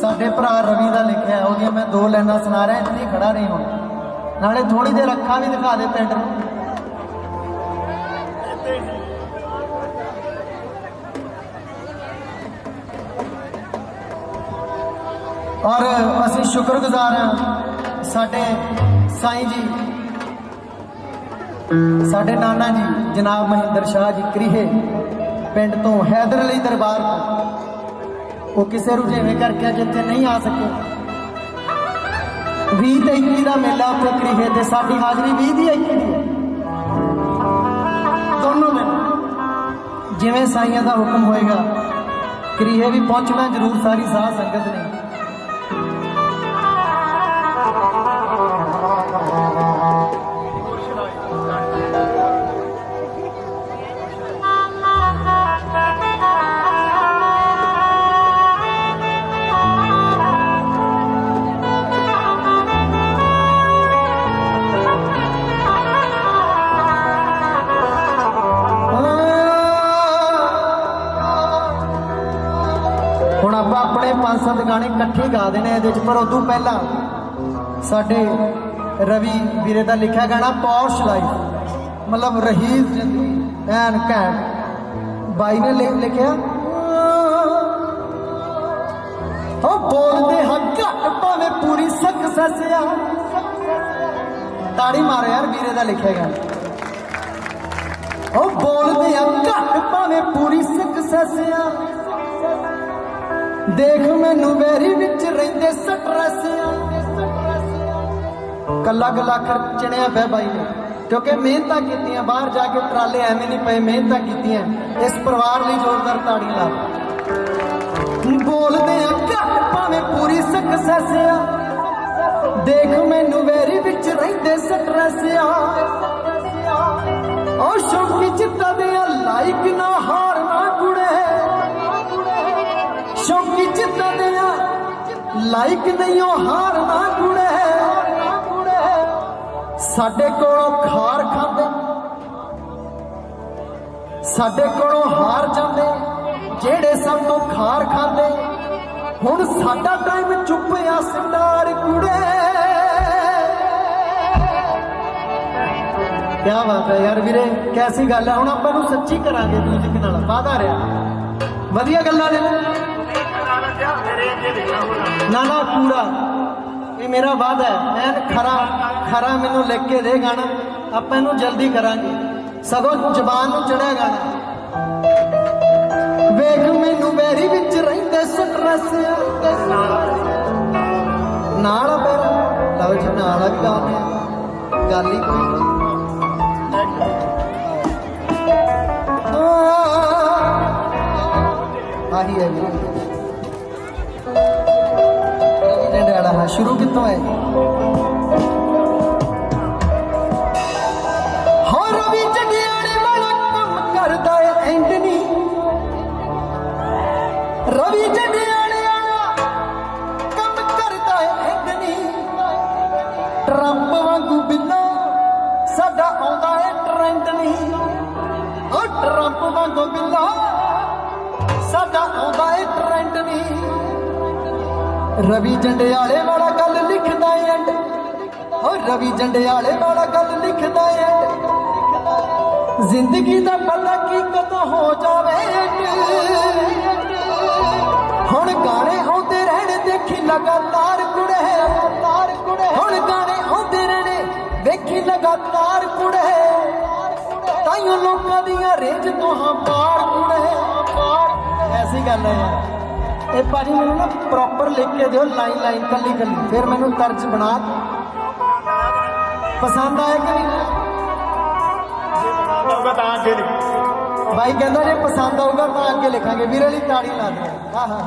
ਸਾਡੇ ਭਰਾ ਰਵੀ ਦਾ ਲਿਖਿਆ ਉਹਦੀਆਂ ਮੈਂ ਦੋ ਲਾਈਨਾਂ ਸੁਣਾ ਰਿਹਾ, ਇੱਥੇ ਖੜਾ ਰਹੀ ਹੁਣ। ਨਾਲੇ ਥੋੜੀ ਦੇਰ ਅੱਖਾਂ ਵੀ ਦਿਖਾ ਦੇ ਪਿੰਡ ਨੂੰ। ਔਰ ਅਸੀਂ ਸ਼ੁਕਰਗੁਜ਼ਾਰ ਹਾਂ, ਸਾਡੇ ਸਾਈਂ ਜੀ, ਸਾਡੇ ਨਾਨਾ ਜੀ, ਜਨਾਬ ਮਹਿੰਦਰ ਸ਼ਾਹ ਜੀ, ਕਰੀਹੇ ਪਿੰਡ ਤੋਂ ਹੈਦਰ ਅਲੀ ਦਰਬਾਰ ਤੋਂ। ਉਹ ਕਿਸੇ ਰੁਝੇਵੇਂ ਕਰਕੇ ਅੱਜ ਇੱਥੇ ਨਹੀਂ ਆ ਸਕੇ। 20 ਤੇ 21 ਦਾ ਮੇਲਾ ਉੱਥੇ ਕਰੀਹੇ ਤੇ ਸਾਡੀ ਹਾਜ਼ਰੀ 20 ਦੀ 21 ਦੀ। ਹੈ ਦੋਨੋਂ ਦਿਨ। ਜਿਵੇਂ ਸਾਈਆਂ ਦਾ ਹੁਕਮ ਹੋਏਗਾ ਕਰੀਹੇ ਵੀ ਪਹੁੰਚਣਾ ਜ਼ਰੂਰ ਸਾਰੀ ਸਾਧ ਸੰਗਤ ਨੇ। 5-7 ਗਾਣੇ ਇਕੱਠੇ ਗਾ ਦੇਣੇ ਇਹਦੇ ਵਿੱਚ, ਪਰ ਉਦੋਂ ਪਹਿਲਾਂ ਸਾਡੇ ਰਵੀ ਵੀਰੇ ਦਾ ਲਿਖਿਆ ਗਾਣਾ ਪੌਰਸ਼ ਲਾਈਫ ਮਤਲਬ ਰਹੀਸ ਐਨ ਕੈਂਪ ਬਾਈ ਨੇ ਲਿਖਿਆ ਹੋ ਬੋਲਦੇ ਹਾਂ ਘੱਟ ਭਾਵੇਂ ਪੂਰੀ ਸਕਸੈਸ ਆ। ਤਾੜੀ ਮਾਰ ਯਾਰ ਵੀਰੇ ਦਾ ਲਿਖਿਆ ਗਾਣਾ। ਉਹ ਬੋਲਦੇ ਹਾਂ ਘੱਟ ਭਾਵੇਂ ਦੇਖ ਮੈਨੂੰ ਵੈਰੀ ਵਿੱਚ ਰਹਿੰਦੇ ਸਟ੍ਰੈਸ ਕੱਲਾ ਕੱਲਾ ਖਰਚਣਿਆ ਪਿਆ ਬਾਈ ਨੇ। ਕਿਉਂਕਿ ਮਿਹਨਤਾਂ ਕੀਤੀਆਂ, ਬਾਹਰ ਜਾ ਕੇ ਟਰਾਲੇ ਐਵੇਂ ਨਹੀਂ ਪਏ, ਮਿਹਨਤਾਂ ਕੀਤੀਆਂ। ਇਸ ਪਰਿਵਾਰ ਲਈ ਜ਼ੋਰਦਾਰ ਤਾੜੀ ਲਾ। ਬੋਲਦੇ ਆ, ਘੱਟ ਭਾਵੇਂ ਪੂਰੀ ਸਕਸੈਸ ਆ। ਦੇਖ ਮੈਨੂੰ ਵੈਰੀ ਵਿੱਚ ਰਹਿੰਦੇ ਸਟ੍ਰੈਸ ਆ। ਲਾਇਕ ਨਹੀਂ ਉਹ ਹਾਰਨਾ ਕੁੜੇ ਸਾਡੇ ਕੋਲੋਂ ਖਾਰ ਖਾਂਦੇ। ਸਾਡੇ ਕੋਲੋਂ ਹਾਰ ਜਾਂਦੇ। ਜਿਹੜੇ ਸਭ ਤੋਂ ਖਾਰ ਖਾਂਦੇ। ਹੁਣ ਸਾਡਾ ਟਾਈਮ ਚੁੱਪ ਆ ਸਿੰਦਾਰ ਕੁੜੇ। ਕੀ ਬਾਤ ਹੈ ਯਾਰ ਵੀਰੇ, ਕੈਸੀ ਗੱਲ ਹੈ ਹੁਣ ਆਪਾਂ ਨੂੰ ਸੱਚੀ ਕਰਾਂਗੇ ਮਿਊਜ਼ਿਕ ਨਾਲ। ਵਾਦਾ ਰਿਹਾ। ਵਧੀਆ ਗੱਲਾਂ ਨੇ। ਨਾ। ਨਾ ਨਾ ਪੂਰਾ। ਇਹ ਮੇਰਾ ਵਾਦਾ ਹੈ। ਐਨ ਖਰਾ ਖਰਾ ਮੈਨੂੰ ਲਿਖ ਕੇ ਦੇ ਗਾਣਾ। ਆਪਾਂ ਇਹਨੂੰ ਜਲਦੀ ਕਰਾਂਗੇ। ਸਗੋਂ ਜ਼ਬਾਨ ਨੂੰ ਚੜਿਆ ਗਾਣਾ। ਵੇਖ ਮੈਨੂੰ ਬੈਰੀ ਵਿੱਚ ਰਹਿੰਦੇ ਸਟ੍ਰੈਸ ਨਾਲ ਪਰ। ਲਓ ਜੀ, ਨਾਲ ਵੀ ਗਾਉਂਦੇ ਆ। ਗੱਲ ਹੀ ਕੋਈ ਨਹੀਂ। ਆਹੀ ਹੈ ਜੀ। ਡੰਡੇ ਸ਼ੁਰੂ ਕਿੱਥੋਂ ਹੈ? ਹੋ ਰਵੀ ਜੱਡਿਆਣੇ ਵਾਲਾ ਕੰਮ ਕਰਦਾ ਏ ਐਂਡ ਨਹੀਂ ਰਵੀ ਜੱਡਿਆਣੇ ਵਾਲਾ ਕੰਮ ਕਰਦਾ ਏ ਐਂਡ ਨਹੀਂ ਟਰੰਪ ਵਾਂਗੂ ਬਿੱਲਾ ਸਾਡਾ ਆਉਂਦਾ ਏ ਟ੍ਰੈਂਡ ਨਹੀਂ ਉਹ ਟਰੰਪ ਵਾਂਗੂ ਬਿੱਲਾ ਸਾਡਾ ਆਉਂਦਾ ਏ ਟ੍ਰੈਂਡ ਨਹੀਂ ਰਵੀ ਜੰਡਿਆਲੇ ਰਵੀ ਜੰਡਿਆਲੇ ਵਾਲਾ ਗੱਲ ਲਿਖਦਾ ਏ ਜ਼ਿੰਦਗੀ ਦਾ ਪਤਾ ਕੀ ਕਦੋਂ ਹੋ ਜਾਵੇ ਹੁਣ ਗਾਣੇ ਆਉਂਦੇ ਰਹਿਣੇ, ਦੇਖੀ ਲਗਾਤਾਰ ਕੁੜੇ। ਲਗਾਤਾਰ ਕੁੜੇ ਹੁਣ ਗਾਣੇ ਆਉਂਦੇ ਰਹਿਣੇ ਵੇਖੀ ਲਗਾਤਾਰ ਕੁੜੇ। ਤਾਈਓ ਲੋਕਾਂ ਦੀਆਂ ਰੇਂਜ ਤੋਂ ਹਾਂ ਪਾਰ ਕੁੜੇ। ਪਾਰ ਐਸੀ ਗੱਲ ਹੈ। ਯਾਰ ਇਹ ਭਾਜੀ ਮੈਨੂੰ ਨਾ ਪ੍ਰੋਪਰ ਲਿਖ ਕੇ ਦਿਓ ਲਾਈਨ ਲਾਈਨ ਕੱਲੀ ਕੱਲੀ ਫਿਰ ਮੈਨੂੰ ਤਰਜ ਬਣਾ ਪਸੰਦ ਆਇਆ ਕਿ ਨਹੀਂ? ਹੋਗਾ ਤਾਂ ਅੱਗੇ ਲਿਖ ਬਾਈ ਕਹਿੰਦਾ ਜੇ ਪਸੰਦ ਆਊਗਾ ਤਾਂ ਅੱਗੇ ਲਿਖਾਂਗੇ। ਵੀਰੇ ਲਈ ਤਾੜੀ ਲਾ ਦੇ ਹਾਂ ਹਾਂ।